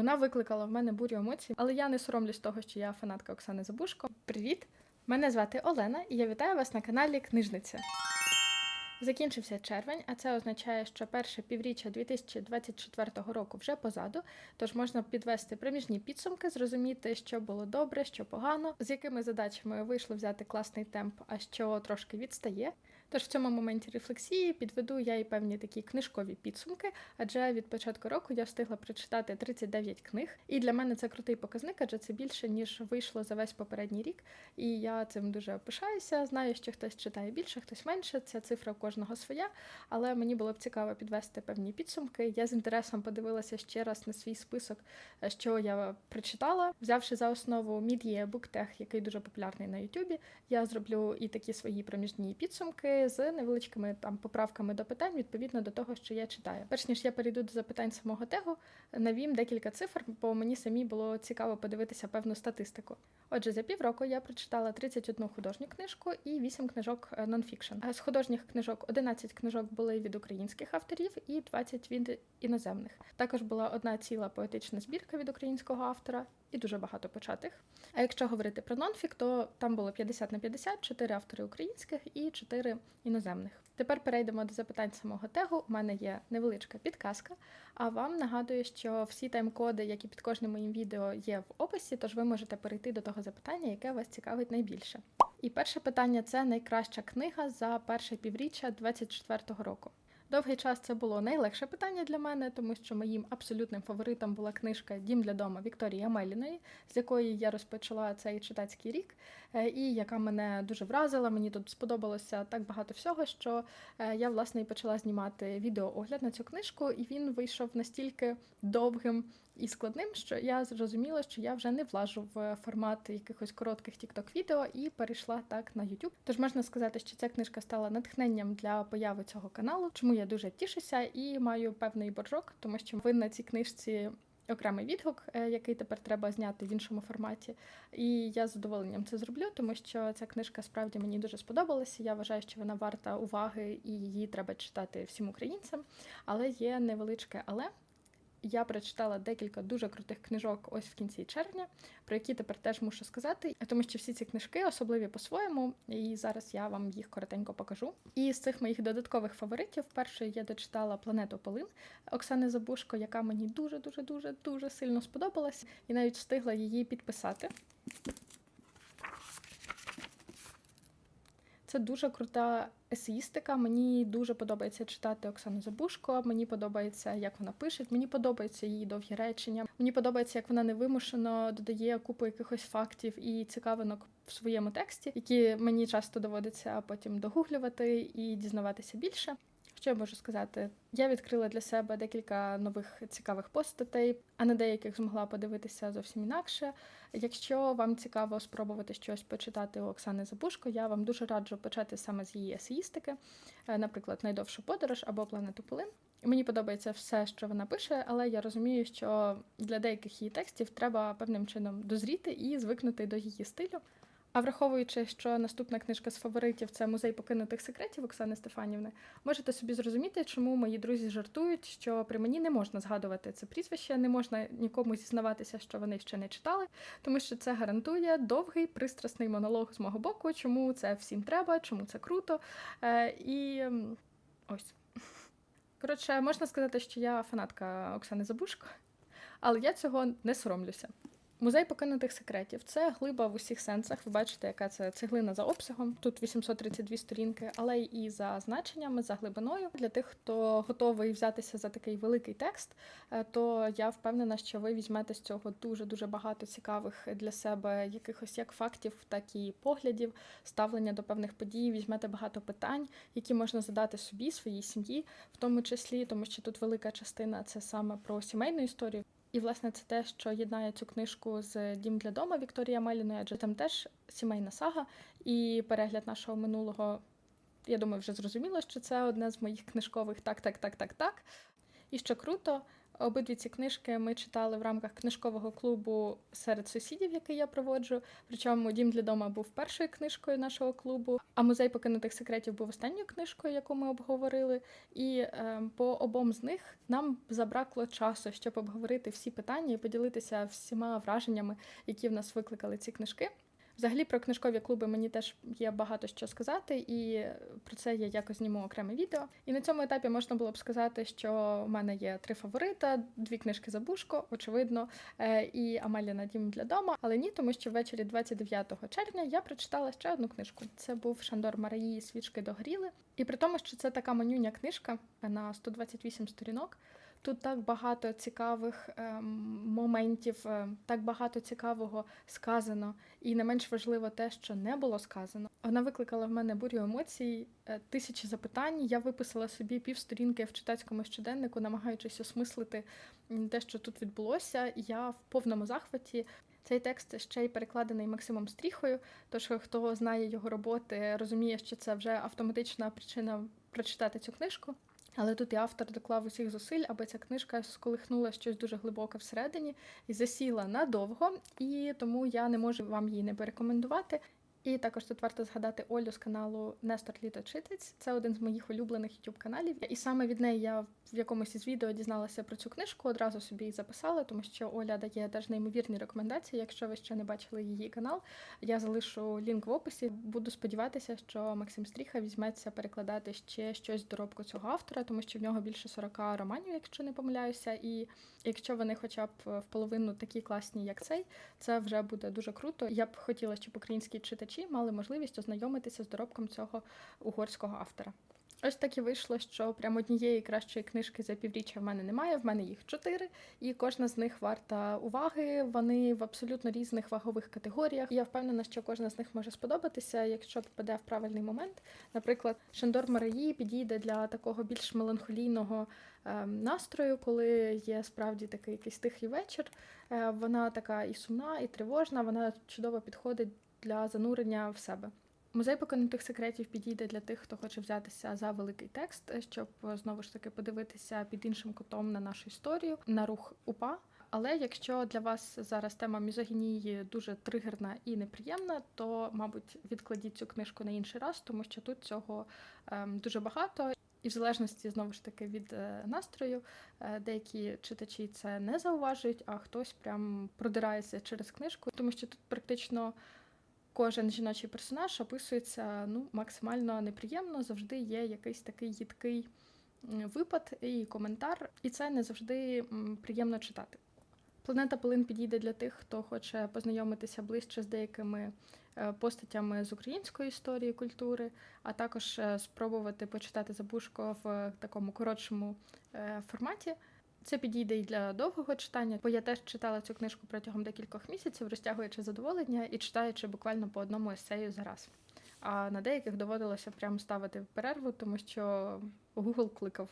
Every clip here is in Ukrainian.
Вона викликала в мене бурю емоцій, але я не соромлюсь того, що я фанатка Оксани Забушко. Привіт! Мене звати Олена, і я вітаю вас на каналі Книжниця. Закінчився червень, а це означає, що перше півріччя 2024 року вже позаду. Тож можна підвести проміжні підсумки, зрозуміти, що було добре, що погано, з якими задачами вийшло взяти класний темп, а що трошки відстає. Тож в цьому моменті рефлексії підведу я і певні такі книжкові підсумки, адже від початку року я встигла прочитати 39 книг, і для мене це крутий показник, адже це більше ніж вийшло за весь попередній рік. І я цим дуже пишаюся. Знаю, що хтось читає більше, хтось менше. Ця цифра в кожного своя, але мені було б цікаво підвести певні підсумки. Я з інтересом подивилася ще раз на свій список, що я прочитала, взявши за основу Мід'є Буктех, який дуже популярний на Ютубі. Я зроблю і такі свої проміжні підсумки з невеличкими там поправками до питань відповідно до того, що я читаю. Перш ніж я перейду до запитань самого тегу, навім декілька цифр, бо мені самі було цікаво подивитися певну статистику. Отже, за півроку я прочитала 31 художню книжку і 8 книжок е, нонфікшн. З художніх книжок 11 книжок були від українських авторів і 20 від іноземних. Також була одна ціла поетична збірка від українського автора і дуже багато початих. А якщо говорити про нонфік, то там було 50 на 50, 4 автори українських і 4 іноземних. Тепер перейдемо до запитань самого тегу. У мене є невеличка підказка. А вам нагадую, що всі тайм-коди, які під кожним моїм відео є в описі, тож ви можете перейти до того запитання, яке вас цікавить найбільше. І перше питання це найкраща книга за перше півріччя 2024 року. Довгий час це було найлегше питання для мене, тому що моїм абсолютним фаворитом була книжка Дім для дома Вікторії Амеліної, з якої я розпочала цей читацький рік, е, і яка мене дуже вразила. Мені тут сподобалося так багато всього, що е, я власне і почала знімати відеоогляд на цю книжку, і він вийшов настільки довгим і складним, що я зрозуміла, що я вже не влажу в формат якихось коротких тікток відео і перейшла так на YouTube. Тож можна сказати, що ця книжка стала натхненням для появи цього каналу, чому я дуже тішуся і маю певний боржок, тому що ви на цій книжці. Окремий відгук, е, який тепер треба зняти в іншому форматі, і я з задоволенням це зроблю, тому що ця книжка справді мені дуже сподобалася. Я вважаю, що вона варта уваги і її треба читати всім українцям. Але є невеличке але я прочитала декілька дуже крутих книжок ось в кінці червня, про які тепер теж мушу сказати, тому що всі ці книжки особливі по-своєму, і зараз я вам їх коротенько покажу. І з цих моїх додаткових фаворитів, першою я дочитала Планету Полин Оксани Забушко, яка мені дуже дуже дуже дуже сильно сподобалась, і навіть встигла її підписати. Це дуже крута есеїстика. Мені дуже подобається читати Оксану Забушко. Мені подобається, як вона пише. Мені подобаються її довгі речення. Мені подобається, як вона невимушено додає купу якихось фактів і цікавинок в своєму тексті, які мені часто доводиться потім догуглювати і дізнаватися більше. Що я можу сказати? Я відкрила для себе декілька нових цікавих постатей, а на деяких змогла подивитися зовсім інакше. Якщо вам цікаво спробувати щось почитати у Оксани Забушко, я вам дуже раджу почати саме з її есеїстики, е, наприклад, найдовшу подорож або планету Полин. Мені подобається все, що вона пише, але я розумію, що для деяких її текстів треба певним чином дозріти і звикнути до її стилю. А враховуючи, що наступна книжка з фаворитів це музей покинутих секретів Оксани Стефанівни, можете собі зрозуміти, чому мої друзі жартують, що при мені не можна згадувати це прізвище, не можна нікому зізнаватися, що вони ще не читали, тому що це гарантує довгий пристрасний монолог з мого боку, чому це всім треба, чому це круто. Е, І ось. Коротше, можна сказати, що я фанатка Оксани Забушко, але я цього не соромлюся. Музей покинутих секретів це глиба в усіх сенсах. Ви бачите, яка це цеглина за обсягом. Тут 832 сторінки, але і за значеннями, за глибиною. Для тих, хто готовий взятися за такий великий текст, е, то я впевнена, що ви візьмете з цього дуже дуже багато цікавих для себе якихось як фактів, так і поглядів, ставлення до певних подій. Візьмете багато питань, які можна задати собі, своїй сім'ї, в тому числі, тому що тут велика частина це саме про сімейну історію. І, власне, це те, що єднає цю книжку з Дім для дома Вікторія Меліної, адже там теж сімейна сага і перегляд нашого минулого. Я думаю, вже зрозуміло, що це одне з моїх книжкових так, так, так, так, так. І що круто, Обидві ці книжки ми читали в рамках книжкового клубу серед сусідів, який я проводжу. Причому дім для дома був першою книжкою нашого клубу, а музей покинутих секретів був останньою книжкою, яку ми обговорили. І е, по обом з них нам забракло часу, щоб обговорити всі питання і поділитися всіма враженнями, які в нас викликали ці книжки. Взагалі про книжкові клуби мені теж є багато що сказати, і про це я якось зніму окреме відео. І на цьому етапі можна було б сказати, що в мене є три фаворита: дві книжки Забушко, очевидно, е, і Амаліна Дім для дома. Але ні, тому що ввечері 29 червня я прочитала ще одну книжку. Це був Шандор Мараї Свічки догоріли. І при тому, що це така манюня книжка на 128 сторінок. Тут так багато цікавих ем, моментів, е, так багато цікавого сказано, і не менш важливо те, що не було сказано. Вона викликала в мене бурю емоцій, е, тисячі запитань. Я виписала собі півсторінки в читацькому щоденнику, намагаючись осмислити те, що тут відбулося. Я в повному захваті. Цей текст ще й перекладений Максимом Стріхою. Тож, хто знає його роботи, розуміє, що це вже автоматична причина прочитати цю книжку. Але тут і автор доклав усіх зусиль, аби ця книжка сколихнула щось дуже глибоке всередині і засіла надовго, і тому я не можу вам її не порекомендувати. І також тут варто згадати Олю з каналу Нестор Літочитець. Це один з моїх улюблених youtube каналів. І саме від неї я в якомусь із відео дізналася про цю книжку, одразу собі її записала, тому що Оля дає теж неймовірні рекомендації. Якщо ви ще не бачили її канал, я залишу лінк в описі. Буду сподіватися, що Максим Стріха візьметься перекладати ще щось до доробку цього автора, тому що в нього більше 40 романів, якщо не помиляюся. І якщо вони, хоча б в половину такі класні, як цей, це вже буде дуже круто. Я б хотіла, щоб українські читачі мали можливість ознайомитися з доробком цього угорського автора. Ось так і вийшло, що прямо однієї кращої книжки за півріччя в мене немає. В мене їх чотири, і кожна з них варта уваги. Вони в абсолютно різних вагових категоріях. Я впевнена, що кожна з них може сподобатися, якщо попаде в правильний момент. Наприклад, Шандор Мараї підійде для такого більш меланхолійного е, настрою, коли є справді такий якийсь тихий вечір. Е, вона така і сумна, і тривожна. Вона чудово підходить для занурення в себе. Музей покинутих секретів підійде для тих, хто хоче взятися за великий текст, щоб знову ж таки подивитися під іншим кутом на нашу історію, на рух УПА. Але якщо для вас зараз тема мізогінії дуже тригерна і неприємна, то мабуть відкладіть цю книжку на інший раз, тому що тут цього ем, дуже багато. І в залежності знову ж таки від е, настрою, е, деякі читачі це не зауважують, а хтось прям продирається через книжку, тому що тут практично кожен жіночий персонаж описується ну, максимально неприємно, завжди є якийсь такий їдкий випад і коментар, і це не завжди приємно читати. Планета Полин підійде для тих, хто хоче познайомитися ближче з деякими е, постатями з української історії культури, а також е, спробувати почитати Забушко в такому коротшому е, форматі. Це підійде і для довгого читання, бо я теж читала цю книжку протягом декількох місяців, розтягуючи задоволення і читаючи буквально по одному есею за раз. А на деяких доводилося прямо ставити перерву, тому що Google кликав.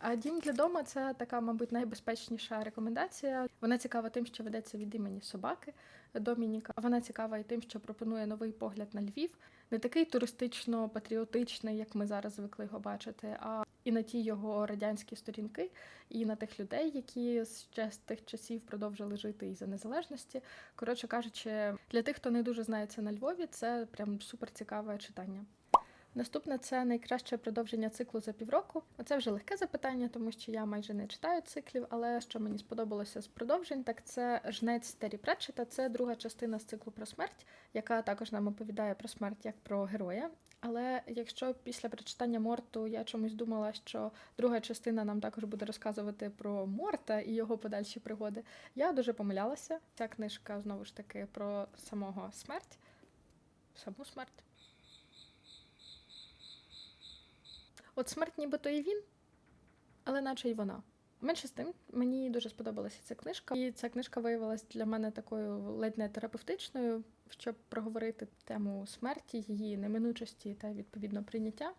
А дім для дома це така, мабуть, найбезпечніша рекомендація. Вона цікава тим, що ведеться від імені собаки Домініка. Вона цікава і тим, що пропонує новий погляд на Львів, не такий туристично-патріотичний, як ми зараз звикли його бачити, а і на ті його радянські сторінки, і на тих людей, які ще з тих часів продовжили жити і за незалежності. Коротше кажучи, для тих, хто не дуже знається на Львові, це прям супер цікаве читання. Наступне це найкраще продовження циклу за півроку. Оце вже легке запитання, тому що я майже не читаю циклів. Але що мені сподобалося з продовжень, так це жнець Террі Претчета. Це друга частина з циклу про смерть, яка також нам оповідає про смерть як про героя. Але якщо після прочитання Морту я чомусь думала, що друга частина нам також буде розказувати про Морта і його подальші пригоди, я дуже помилялася. Ця книжка знову ж таки про самого смерть, саму смерть. От смерть нібито і він, але наче й вона. Менше з тим, мені дуже сподобалася ця книжка, і ця книжка виявилась для мене такою ледь не терапевтичною, щоб проговорити тему смерті, її неминучості та відповідно прийняття.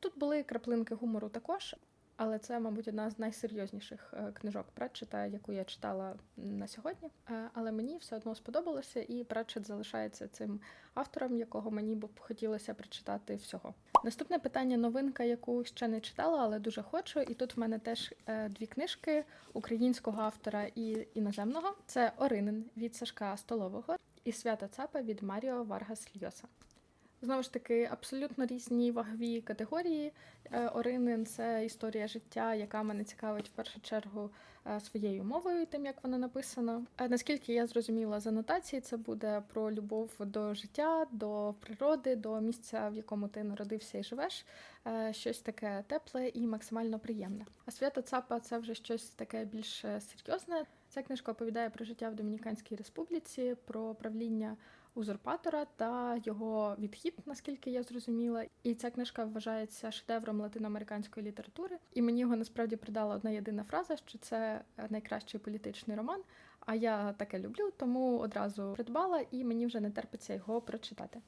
Тут були краплинки гумору також. Але це, мабуть, одна з найсерйозніших е, книжок Пратчета, яку я читала на сьогодні. Е, Але мені все одно сподобалося, і Пратчет залишається цим автором, якого мені б хотілося прочитати всього. Наступне питання новинка, яку ще не читала, але дуже хочу. І тут в мене теж е, дві книжки українського автора і іноземного. Це Оринин від Сашка Столового і Свята Цапа від Маріо Варгас Льоса. Знову ж таки, абсолютно різні вагові категорії. Е, Оринин це історія життя, яка мене цікавить в першу чергу е, своєю мовою, тим як вона написана. Наскільки я зрозуміла з анотації, це буде про любов до життя, до природи, до місця, в якому ти народився і живеш. Е, Щось таке тепле і максимально приємне. А свята Цапа це вже щось таке більш серйозне. Ця книжка оповідає про життя в Домініканській республіці, про правління узурпатора та його відхід, наскільки я зрозуміла. І ця книжка вважається шедевром латиноамериканської літератури. І мені його насправді придала одна єдина фраза, що це найкращий політичний роман. А я таке люблю, тому одразу придбала, і мені вже не терпиться його прочитати.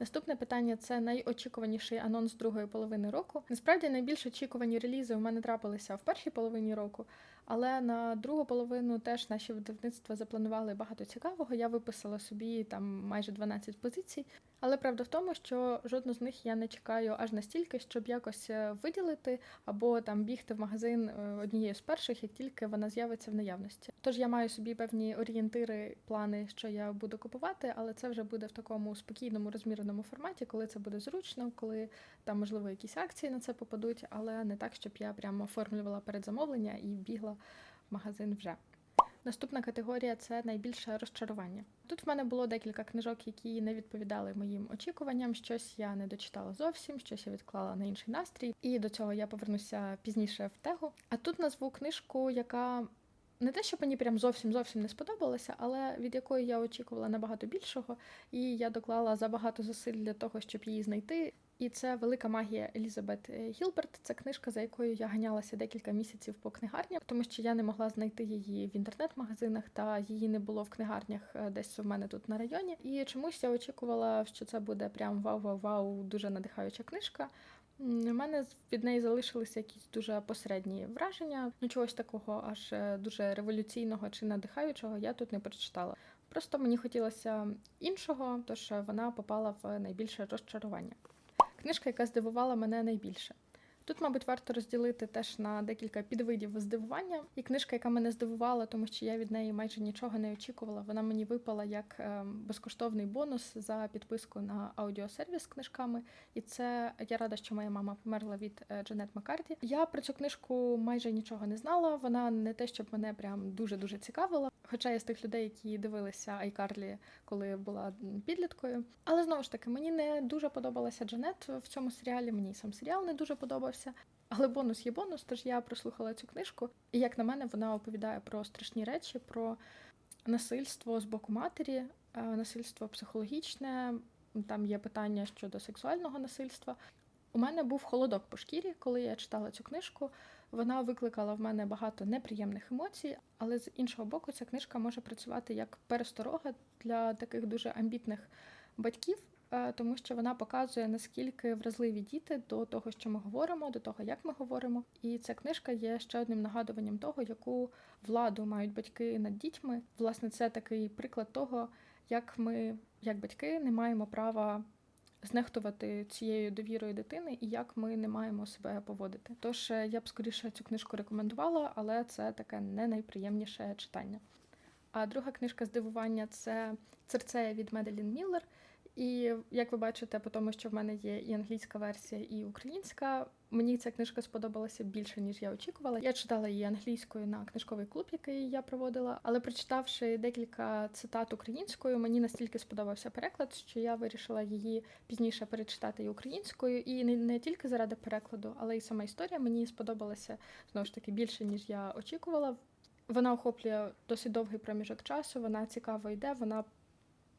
Наступне питання це найочікуваніший анонс другої половини року. Насправді найбільш очікувані релізи у мене трапилися в першій половині року, але на другу половину теж наші видавництва запланували багато цікавого. Я виписала собі там майже 12 позицій. Але правда в тому, що жодну з них я не чекаю аж настільки, щоб якось е, виділити або там бігти в магазин е, однією з перших, як тільки вона з'явиться в наявності. Тож я маю собі певні орієнтири, плани, що я буду купувати, але це вже буде в такому спокійному розміреному форматі, коли це буде зручно, коли там можливо якісь акції на це попадуть, але не так, щоб я прямо оформлювала передзамовлення і бігла в магазин вже. Наступна категорія це найбільше розчарування. Тут в мене було декілька книжок, які не відповідали моїм очікуванням. Щось я не дочитала зовсім, щось я відклала на інший настрій, і до цього я повернуся пізніше в тегу. А тут назву книжку, яка не те, щоб мені прям зовсім зовсім не сподобалася, але від якої я очікувала набагато більшого, і я доклала забагато зусиль для того, щоб її знайти. І це велика магія Елізабет Гілберт. Це книжка, за якою я ганялася декілька місяців по книгарнях, тому що я не могла знайти її в інтернет-магазинах, та її не було в книгарнях е, десь у мене тут на районі. І чомусь я очікувала, що це буде прям вау-вау-вау, дуже надихаюча книжка. У мене від неї залишилися якісь дуже посередні враження. Ну чогось такого аж е, дуже революційного чи надихаючого я тут не прочитала. Просто мені хотілося іншого, тож вона попала в найбільше розчарування. Книжка, яка здивувала мене найбільше. Тут, мабуть, варто розділити теж на декілька підвидів здивування. І книжка, яка мене здивувала, тому що я від неї майже нічого не очікувала. Вона мені випала як е, безкоштовний бонус за підписку на аудіосервіс з книжками. І це я рада, що моя мама померла від е, Джанет Маккарті. Я про цю книжку майже нічого не знала. Вона не те, щоб мене прям дуже дуже цікавила. Хоча я з тих людей, які дивилися Айкарлі, коли була підліткою. Але знову ж таки, мені не дуже подобалася Джанет в цьому серіалі. Мені сам серіал не дуже подобався. Але бонус є бонус, тож я прослухала цю книжку. І як на мене, вона оповідає про страшні речі, про насильство з боку матері, е, насильство психологічне. Там є питання щодо сексуального насильства. У мене був холодок по шкірі, коли я читала цю книжку. Вона викликала в мене багато неприємних емоцій, але з іншого боку, ця книжка може працювати як пересторога для таких дуже амбітних батьків, тому що вона показує наскільки вразливі діти до того, що ми говоримо, до того, як ми говоримо. І ця книжка є ще одним нагадуванням того, яку владу мають батьки над дітьми. Власне, це такий приклад того, як ми, як батьки, не маємо права знехтувати цією довірою дитини і як ми не маємо себе поводити. Тож е, я б скоріше цю книжку рекомендувала, але це таке не найприємніше читання. А друга книжка здивування це Церцея від Меделін Міллер. І як ви бачите, по тому, що в мене є і англійська версія, і українська, мені ця книжка сподобалася більше, ніж я очікувала. Я читала її англійською на книжковий клуб, який я проводила, але прочитавши декілька цитат українською, мені настільки сподобався переклад, що я вирішила її пізніше перечитати і українською, і не, не тільки заради перекладу, але й сама історія мені сподобалася знову ж таки більше, ніж я очікувала. Вона охоплює досить довгий проміжок часу, вона цікаво йде, вона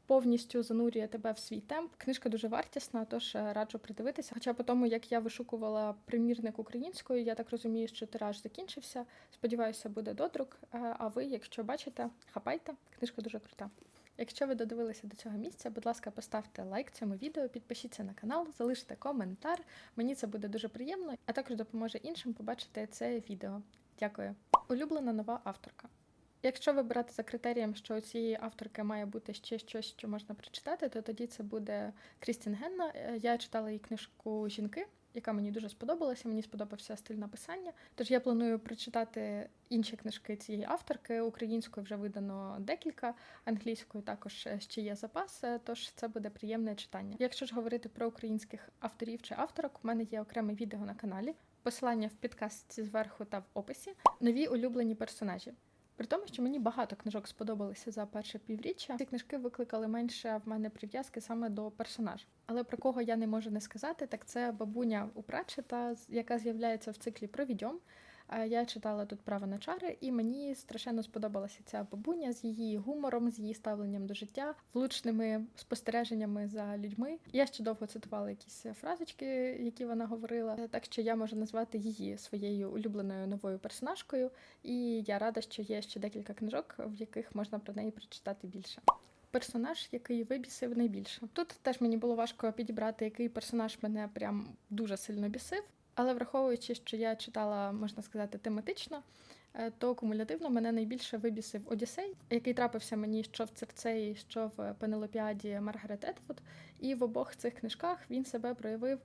повністю занурює тебе в свій темп. Книжка дуже вартісна, тож е, раджу придивитися. Хоча по тому, як я вишукувала примірник українською, я так розумію, що тираж закінчився. Сподіваюся, буде додрук. Е, А ви, якщо бачите, хапайте. Книжка дуже крута. Якщо ви додивилися до цього місця, будь ласка, поставте лайк цьому відео, підпишіться на канал, залиште коментар. Мені це буде дуже приємно, а також допоможе іншим побачити це відео. Дякую. Улюблена нова авторка. Якщо вибирати за критерієм, що у цієї авторки має бути ще щось, що можна прочитати, то тоді це буде Крістін Генна. Е, Я читала її книжку Жінки, яка мені дуже сподобалася. Мені сподобався стиль написання. Тож я планую прочитати інші книжки цієї авторки. Українською вже видано декілька, англійською також е, ще є запас. е, Тож це буде приємне читання. Якщо ж говорити про українських авторів чи авторок, у мене є окреме відео на каналі. Посилання в підкастці зверху та в описі. Нові улюблені персонажі. При тому, що мені багато книжок сподобалися за перше півріччя, ці книжки викликали менше в мене прив'язки саме до персонажів. Але про кого я не можу не сказати, так це бабуня у Пратчета, яка з'являється в циклі про відьом. Е, Я читала тут право на чари, і мені страшенно сподобалася ця бабуня з її гумором, з її ставленням до життя, влучними спостереженнями за людьми. Я ще довго цитувала якісь фразочки, які вона говорила. Так що я можу назвати її своєю улюбленою новою персонажкою. І я рада, що є ще декілька книжок, в яких можна про неї прочитати більше. Персонаж, який вибісив найбільше. Тут теж мені було важко підібрати, який персонаж мене прям дуже сильно бісив. Але враховуючи, що я читала, можна сказати, тематично, е, то кумулятивно мене найбільше вибісив Одіссей, який трапився мені що в Церцеї, що в Пенелопіаді Маргарет Етвуд. І в обох цих книжках він себе проявив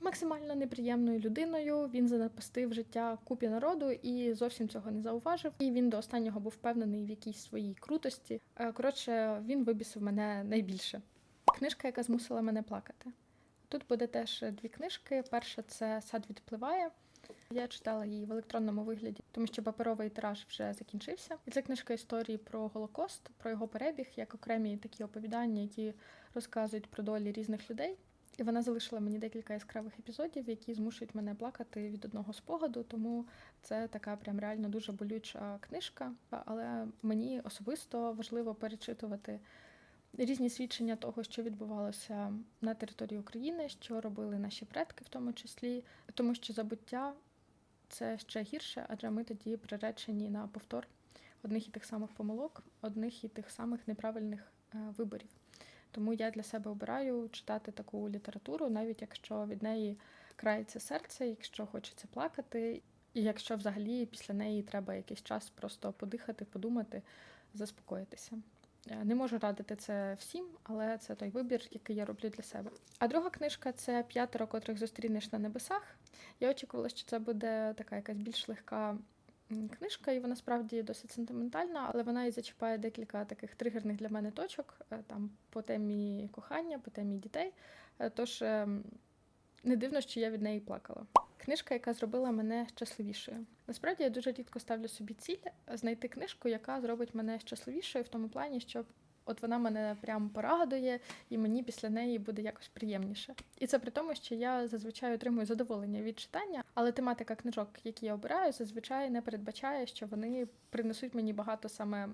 максимально неприємною людиною. Він занапастив життя купі народу і зовсім цього не зауважив. І він до останнього був впевнений в якійсь своїй крутості. Е, Коротше, він вибісив мене найбільше. Книжка, яка змусила мене плакати. Тут буде теж дві книжки. Перша це Сад відпливає. Я читала її в електронному вигляді, тому що паперовий тираж вже закінчився. І це книжка історії про Голокост, про його перебіг, як окремі такі оповідання, які розказують про долі різних людей. І вона залишила мені декілька яскравих епізодів, які змушують мене плакати від одного спогаду. Тому це така прям реально дуже болюча книжка. Але мені особисто важливо перечитувати різні свідчення того, що відбувалося на території України, що робили наші предки, в тому числі, тому що забуття це ще гірше, адже ми тоді приречені на повтор одних і тих самих помилок, одних і тих самих неправильних е, виборів. Тому я для себе обираю читати таку літературу, навіть якщо від неї крається серце, якщо хочеться плакати, і якщо взагалі після неї треба якийсь час просто подихати, подумати, заспокоїтися. Е, Не можу радити це всім, але це той вибір, який я роблю для себе. А друга книжка це п'ятеро, котрих зустрінеш на небесах. Я очікувала, що це буде така якась більш легка книжка, і вона справді досить сентиментальна, але вона і зачіпає декілька таких тригерних для мене точок е, там по темі кохання, по темі дітей. Е, Тож ем, не дивно, що я від неї плакала. Книжка, яка зробила мене щасливішою. Насправді я дуже рідко ставлю собі ціль знайти книжку, яка зробить мене щасливішою в тому плані, що от вона мене прям порадує, і мені після неї буде якось приємніше. І це при тому, що я зазвичай отримую задоволення від читання, але тематика книжок, які я обираю, зазвичай не передбачає, що вони принесуть мені багато саме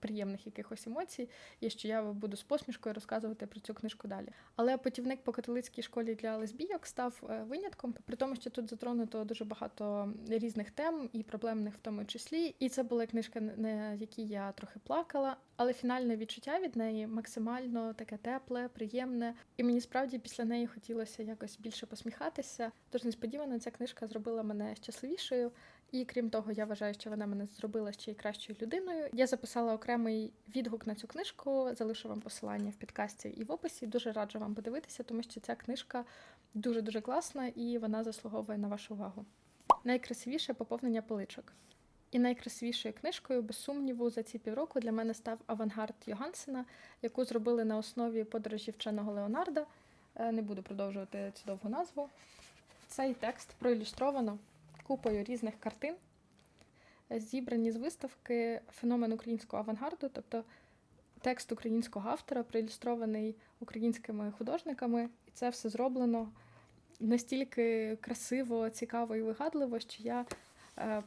приємних якихось емоцій, і що я буду з посмішкою розказувати про цю книжку далі. Але путівник по католицькій школі для лесбійок став е, винятком, при тому, що тут затронуто дуже багато різних тем і проблемних в тому числі. І це була книжка, на якій я трохи плакала, але фінальне відчуття від неї максимально таке тепле, приємне. І мені справді після неї хотілося якось більше посміхатися. Тож несподівано ця книжка зробила мене щасливішою. І крім того, я вважаю, що вона мене зробила ще й кращою людиною. Я записала окремий відгук на цю книжку, залишу вам посилання в підкасті і в описі. Дуже раджу вам подивитися, тому що ця книжка дуже дуже класна і вона заслуговує на вашу увагу. Найкрасивіше поповнення поличок. І найкрасивішою книжкою, без сумніву, за ці півроку для мене став авангард Йогансена, яку зробили на основі подорожі вченого Леонарда. Е, Не буду продовжувати цю довгу назву. Цей текст проілюстровано купою різних картин, е, зібрані з виставки феномен українського авангарду, тобто текст українського автора, проілюстрований українськими художниками, і це все зроблено настільки красиво, цікаво і вигадливо, що я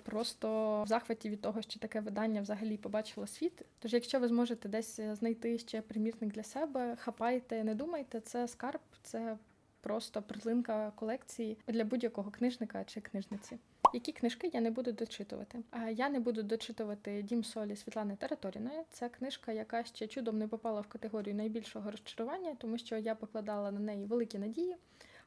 просто в захваті від того, що таке видання взагалі побачило світ. Тож, якщо ви зможете десь знайти ще примірник для себе, хапайте, не думайте, це скарб, це просто перлинка колекції для будь-якого книжника чи книжниці. Які книжки я не буду дочитувати? А, Я не буду дочитувати Дім Солі Світлани Тераторіної. Це книжка, яка ще чудом не попала в категорію найбільшого розчарування, тому що я покладала на неї великі надії.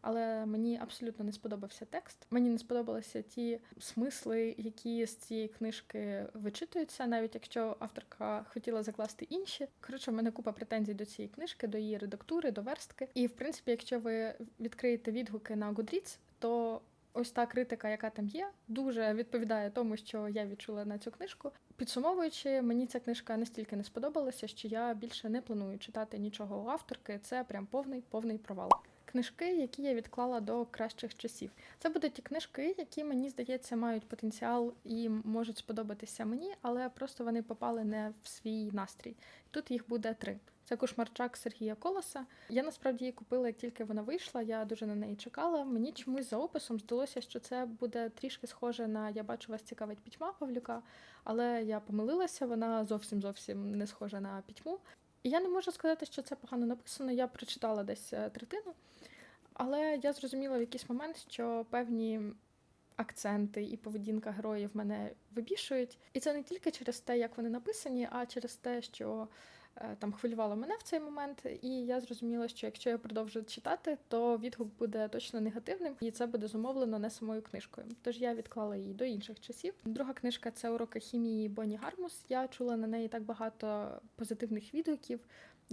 Але мені абсолютно не сподобався текст. Мені не сподобалися ті смисли, які з цієї книжки вичитуються, навіть якщо авторка хотіла закласти інші. Коротше, в мене купа претензій до цієї книжки, до її редактури, до верстки. І в принципі, якщо ви відкриєте відгуки на Goodreads, то ось та критика, яка там є, дуже відповідає тому, що я відчула на цю книжку. Підсумовуючи, мені ця книжка настільки не сподобалася, що я більше не планую читати нічого у авторки. Це прям повний повний провал. Книжки, які я відклала до кращих часів. Це будуть ті книжки, які мені здається мають потенціал і можуть сподобатися мені, але просто вони попали не в свій настрій. Тут їх буде три. Це кошмарчак Сергія Колоса. Я насправді її купила, як тільки вона вийшла. Я дуже на неї чекала. Мені чомусь за описом здалося, що це буде трішки схоже на Я бачу вас цікавить пітьма Павлюка, але я помилилася. Вона зовсім зовсім не схожа на пітьму. І я не можу сказати, що це погано написано. Я прочитала десь е, третину, але я зрозуміла в якийсь момент, що певні акценти і поведінка героїв мене вибішують. І це не тільки через те, як вони написані, а через те, що е, там хвилювало мене в цей момент. І я зрозуміла, що якщо я продовжу читати, то відгук буде точно негативним, і це буде зумовлено не самою книжкою. Тож я відклала її до інших часів. Друга книжка це уроки хімії Бонні Гармус. Я чула на неї так багато позитивних відгуків.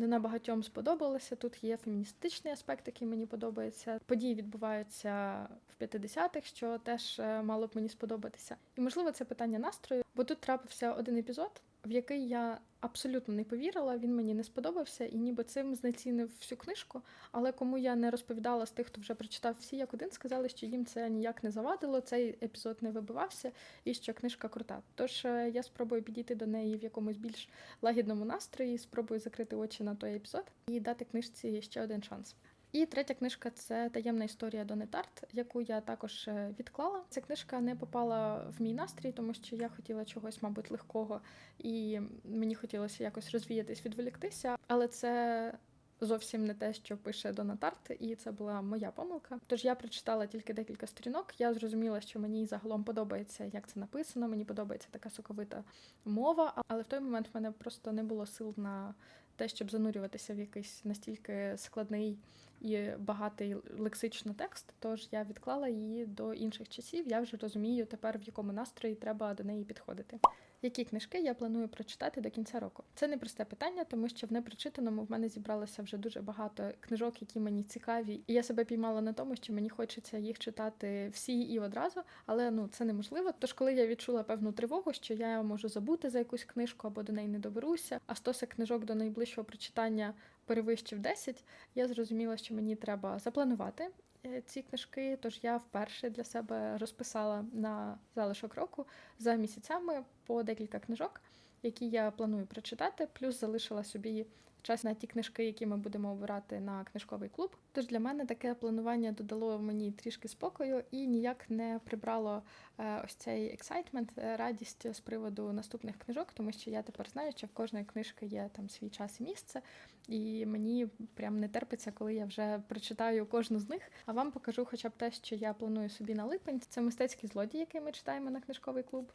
Вона багатьом сподобалася. Тут є феміністичний аспект, який мені подобається. Події відбуваються в 50-х, що теж е, мало б мені сподобатися. І можливо, це питання настрою, бо тут трапився один епізод, в який я абсолютно не повірила. Він мені не сподобався, і ніби цим знецінив всю книжку. Але кому я не розповідала з тих, хто вже прочитав всі, як один сказали, що їм це ніяк не завадило. Цей епізод не вибивався, і що книжка крута. Тож е, я спробую підійти до неї в якомусь більш лагідному настрої, спробую закрити очі на той епізод і дати книжці ще один шанс. І третя книжка це таємна історія Дони Тарт, яку я також е, відклала. Ця книжка не попала в мій настрій, тому що я хотіла чогось, мабуть, легкого, і мені хотілося якось розвіятись, відволіктися. Але це зовсім не те, що пише Дона Тарт, і це була моя помилка. Тож я прочитала тільки декілька сторінок. Я зрозуміла, що мені загалом подобається, як це написано. Мені подобається така соковита мова, але в той момент в мене просто не було сил на те, щоб занурюватися в якийсь настільки складний і багатий лексично текст. Тож я відклала її до інших часів. Я вже розумію тепер, в якому настрої треба до неї підходити. Які книжки я планую прочитати до кінця року? Це не просте питання, тому що в непрочитаному в мене зібралося вже дуже багато книжок, які мені цікаві, і я себе піймала на тому, що мені хочеться їх читати всі і одразу, але ну це неможливо. Тож, коли я відчула певну тривогу, що я можу забути за якусь книжку або до неї не доберуся, а стосик книжок до найближчого прочитання перевищив 10, я зрозуміла, що мені треба запланувати е, ці книжки. Тож я вперше для себе розписала на залишок року за місяцями по декілька книжок, які я планую прочитати, плюс залишила собі. Час на ті книжки, які ми будемо обирати на книжковий клуб. Тож для мене таке планування додало мені трішки спокою і ніяк не прибрало е, ось цей ексайтмент, радість з приводу наступних книжок, тому що я тепер знаю, що в кожної книжки є там свій час і місце, і мені прям не терпиться, коли я вже прочитаю кожну з них. А вам покажу, хоча б те, що я планую собі на липень. Це мистецький злодій, який ми читаємо на книжковий клуб.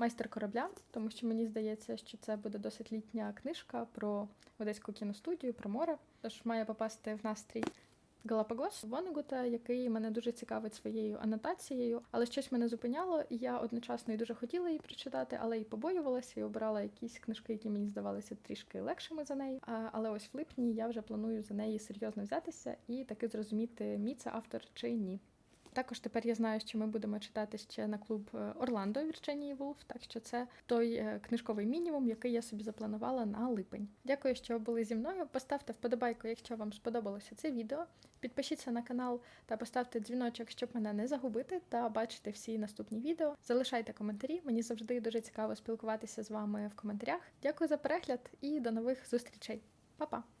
Майстер корабля, тому що мені здається, що це буде досить літня книжка про одеську кіностудію, про море. Тож має попасти в настрій Галапагос Вонегута, який мене дуже цікавить своєю анотацією, але щось мене зупиняло, і я одночасно і дуже хотіла її прочитати, але і побоювалася і обирала якісь книжки, які мені здавалися трішки легшими за неї. Але ось в липні я вже планую за неї серйозно взятися і таки зрозуміти, мій це автор чи ні. Також тепер я знаю, що ми будемо читати ще на клуб е, Орландо Вірченії Вулф, так що це той е, книжковий мінімум, який я собі запланувала на липень. Дякую, що були зі мною. Поставте вподобайку, якщо вам сподобалося це відео. Підпишіться на канал та поставте дзвіночок, щоб мене не загубити та бачити всі наступні відео. Залишайте коментарі. Мені завжди дуже цікаво спілкуватися з вами в коментарях. Дякую за перегляд і до нових зустрічей. Па-па!